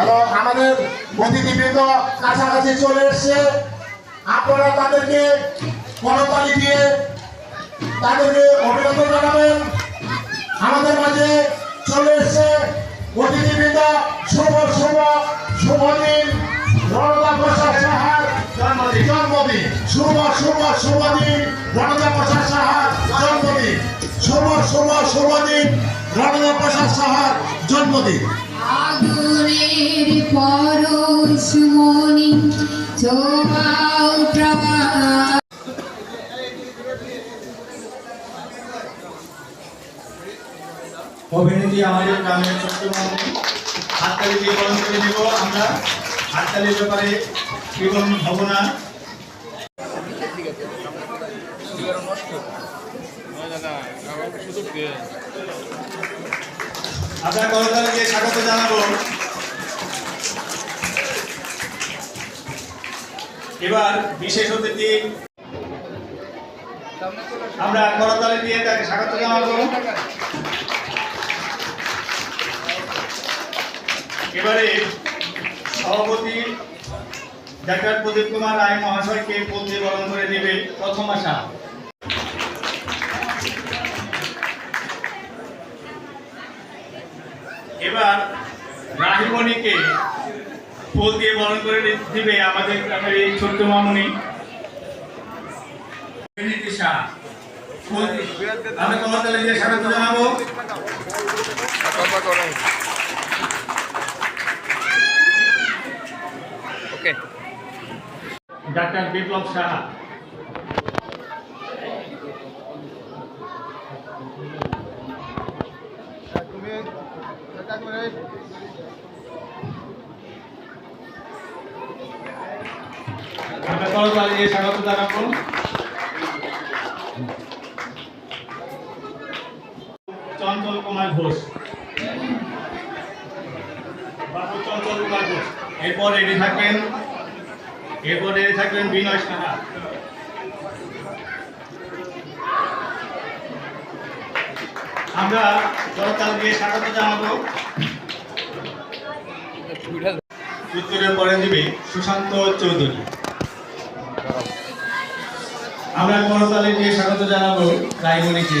এবং আমাদের অতিথিবৃন্দ কাছাকাছি চলে এসছে। আপনারা তাদেরকে করতালি দিয়ে তাদেরকে অভিনন্দন জানাবেন। আমাদের মাঝে চলে এসছে অতিথিবৃন্দ, শুভ শুভ শুভ দিন। প্রসাদ সাহার জন্মদিন। জন্মদিন। শুভ শুভ শুভ দিন। প্রসাদ সাহার জন্মদিন। শুভ শুভ শুভ দিন। রণদা প্রসাদ সাহার জন্মদিন। আগুনের পরশমণি চোমাও প্রভা অভিনেত্রী আমাদের গ্রামের ছোট্ট হাততালি দিয়ে বরণ করে দেব আমরা। হাততালির ব্যাপারে বিবরণ হব না। আমরা করতালি দিয়ে স্বাগত জানাব। এবার বিশেষ অতিথি, আমরা করতালি দিয়ে তাকে স্বাগত জানাব। এবারে সভাপতি ডাক্তার প্রদীপ কুমার রায় মহাশয়কে পদে বরণ করে দেবে প্রথম আশা। এবার রাহিমণিকে ফুল দিয়ে বরণ করে দিবে আমাদের গ্রামের এই ছোট্ট মামনি। স্বাগত জানাব ডাক্তার বিপ্লব সাহা স্বাগত জানাব চঞ্চল কুমার ঘোষ। বাবু চঞ্চল কুমার ঘোষ। এরপর রেডি থাকবেন, এরপর রেডি থাকবেন বিনয় সাহা। আমরা করতাল দিয়ে স্বাগত জানাব। উত্তরে পরে দিবে সুশান্ত চৌধুরী। আমরা করতালি দিয়ে স্বাগত জানাব রায়মণিকে।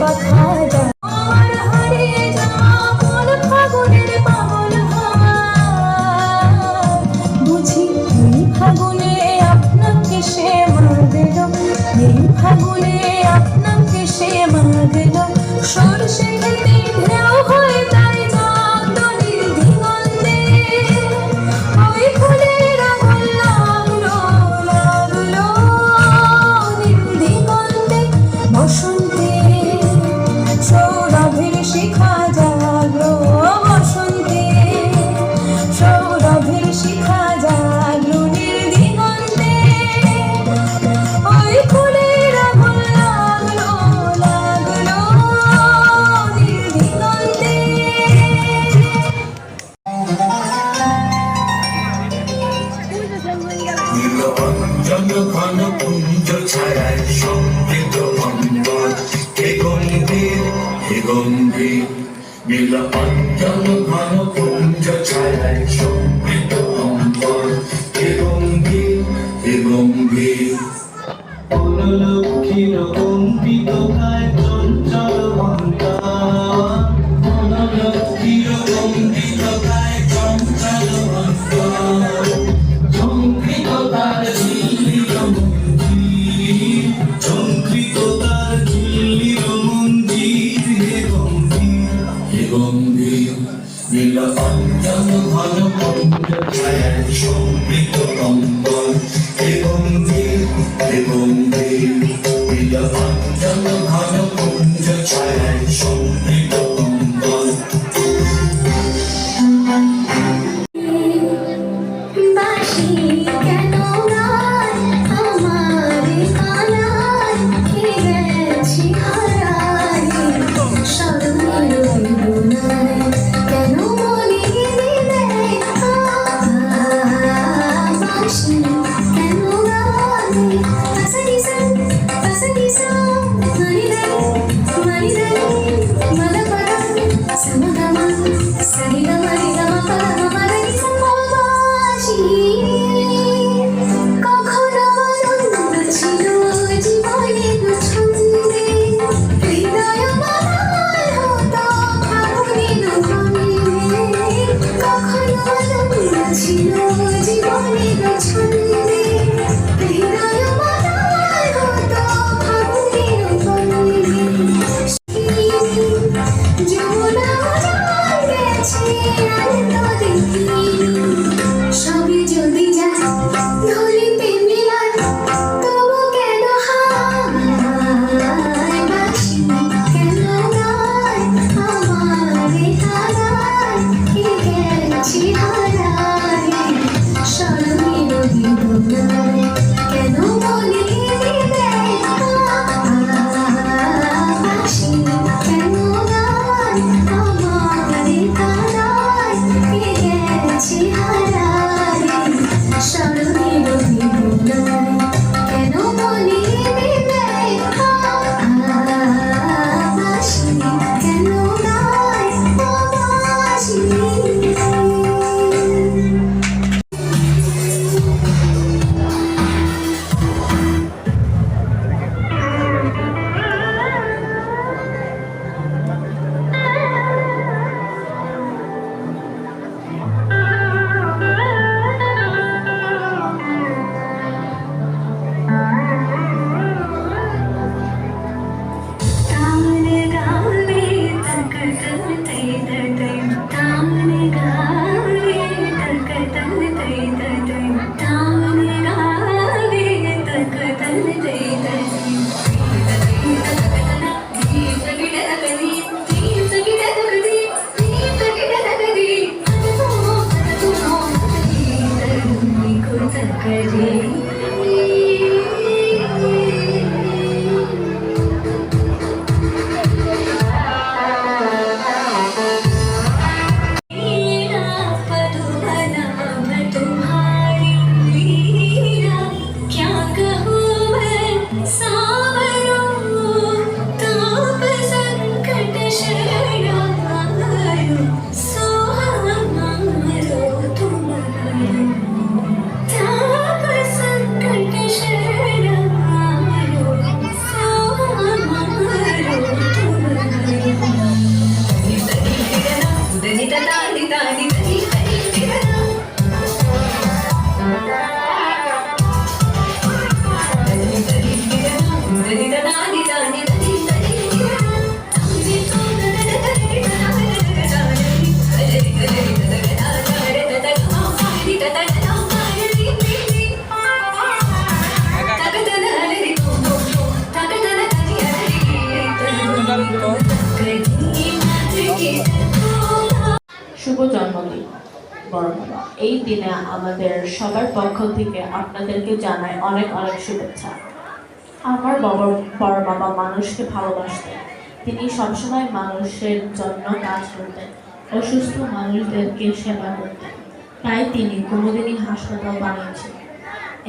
কথা গম্ভীর লক্ষ্মীর অঙ্কিত গায় চঞ্চল মন্তা 心 no. শুভ জন্মদিন, বড় এই দিনে আমাদের সবার পক্ষ থেকে আপনাদেরকে জানাই অনেক অনেক শুভেচ্ছা। আমার বাবা বড় বাবা মানুষকে ভালোবাসতেন। তিনি সবসময় মানুষের জন্য কাজ করতেন অসুস্থ মানুষদেরকে সেবা করতেন। তাই তিনি কোনোদিনই হাসপাতাল বানিয়েছিলেন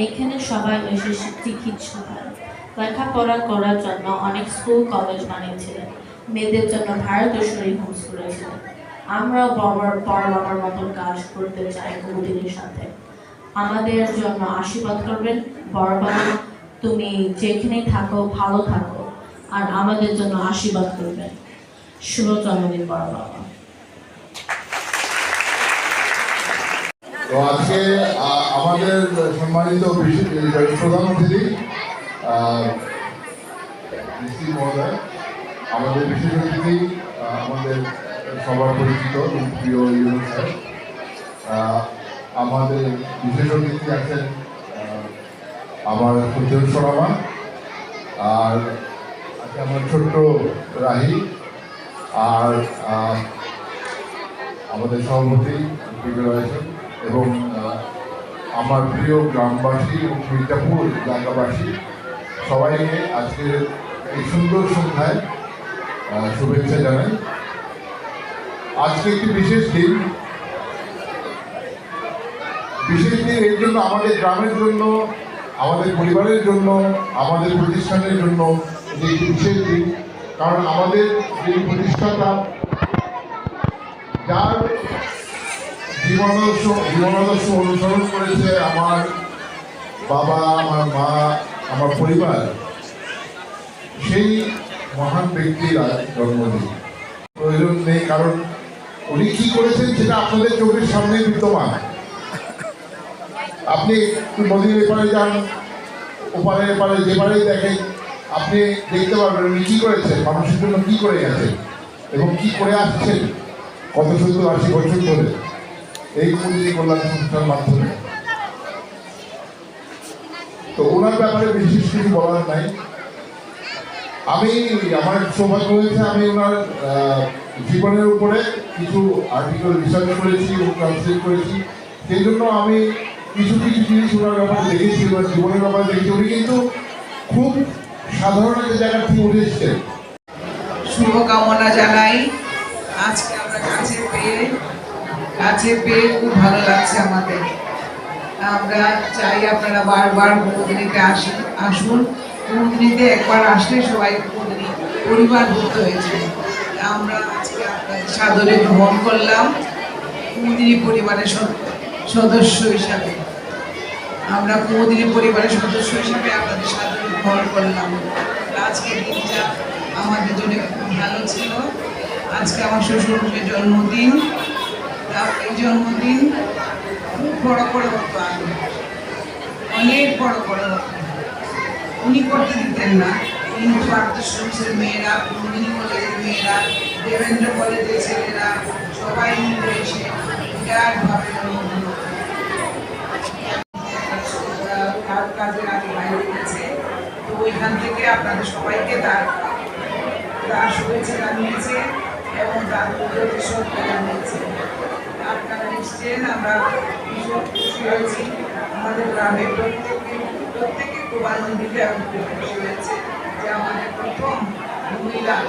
এখানে সবাই এসে চিকিৎসা হয় লেখাপড়া করার জন্য অনেক স্কুল, কলেজ বানিয়েছিলেন। মেয়েদের জন্য ভারতেশ্বরী হোমস করেছিলেন আমরাও বাবার বড় বাবার মতন কাজ করতে চাই কুমুদিনীর সাথে। আমাদের জন্য আশীর্বাদ করবেন। বড় বাবা, তুমি যেখানে থাকো, ভালো থাকো। আর আমাদের জন্য আশীর্বাদ করবেন। শুভ জন্মদিন বড় বাবা। তো আজকে আমাদের সম্মানিত প্রধান আমাদের বিশেষ অতিথি আমাদের সবার পরিচিত প্রিয় ইউনুস স্যার আমাদের বিশেষ অতিথি আছেন আমার সুদেব শর্মা, আর আছে আমার ছোট্ট রাহি, আর আমাদের সভাপতি রয়েছেন এবং আমার প্রিয় গ্রামবাসী এবং মির্জাপুর এলাকাবাসী, সবাইকে আজকের এই সুন্দর সন্ধ্যায় শুভেচ্ছা জানাই। আজকে একটি বিশেষ দিন। বিশেষ দিন এর জন্য আমাদের গ্রামের জন্য, আমাদের পরিবারের জন্য, আমাদের প্রতিষ্ঠানের জন্য এটি একটি বিশেষ দিন। কারণ আমাদের যে প্রতিষ্ঠাতা, যার জীবনাদর্শ জীবনাদর্শ অনুসরণ করেছে আমার বাবা, আমার মা, আমার পরিবার, সেই মহান ব্যক্তির জন্মদিন। প্রয়োজন নেই, কারণ উনি কি করেছেন সেটা আপনাদের চোখের সামনে বিদ্যমান। আপনি নদীর এপারে যান ওপারে এপারে যেপারেই দেখেন, আপনি দেখতে পারবেন উনি কী করেছেন, মানুষের জন্য কী করে গেছেন এবং কী করে আসছেন, কত সত্তর আশি বছর ধরে এই কুমুদিনী কল্যাণ সংস্থার মাধ্যমে। তো ওনার ব্যাপারে বিশেষ কিছু বলার নাই। আমি, আমার সৌভাগ্য হয়েছে আমি ওনার জীবনের উপরে কিছু আর্টিকেল রিসার্চ করেছি এবং ট্রান্সলেট করেছি। সেই জন্য আমি কিছু কিছু জিনিস ওনার ব্যাপারে দেখেছি ওনার জীবনের ব্যাপারে দেখেছি। উনি কিন্তু খুব সাধারণ একটা জায়গা থেকে উঠে এসছেন। শুভকামনা জানাই। আজকে আমরা কাছে পেয়ে কাছে পেয়ে খুব ভালো লাগছে আমাদের। আমরা চাই আপনারা বারবার কুমুদিনীতে আসুন আসুন। কুমুদিনীতে একবার আসলে সবাই কুমুদিনী পরিবারভূত হয়েছে আমরা আজকে আপনাদের সাদরে গ্রহণ করলাম কুমুদিনী পরিবারের সদস্য হিসাবে। আমরা কুমুদিনী পরিবারের সদস্য হিসেবে আপনাদের সাথে গ্রহণ করলাম। আজকের দিনটা আমাদের জন্য খুব ভালো ছিল। আজকে আমার শ্বশুরের জন্মদিন। এই জন্মদিন খুব বড় করে হতো আগে। অনেক বড় করে হতো। উনি করতে দিতেন না। কিন্তু আর্থসাংসের মেয়েরা কুমুদিনী কলেজের মেয়েরা দেবেন্দ্র কলেজের ছেলেরা, সবাই মিলে এসে বিরাটভাবে কাজের আগে বাইরে গেছে। তো ওইখান থেকে আপনাদের সবাইকে তার তার শুভেচ্ছা জানিয়েছে এবং তার পুজোতে জানিয়েছে। আপনারা নিশ্চয়ই আমরা ভীষণ খুশি হয়েছি। আমাদের গ্রামে প্রত্যেকে প্রত্যেকে প্রবাদী বিধায়ক হয়েছে। যে www.cámara.com. Humildad.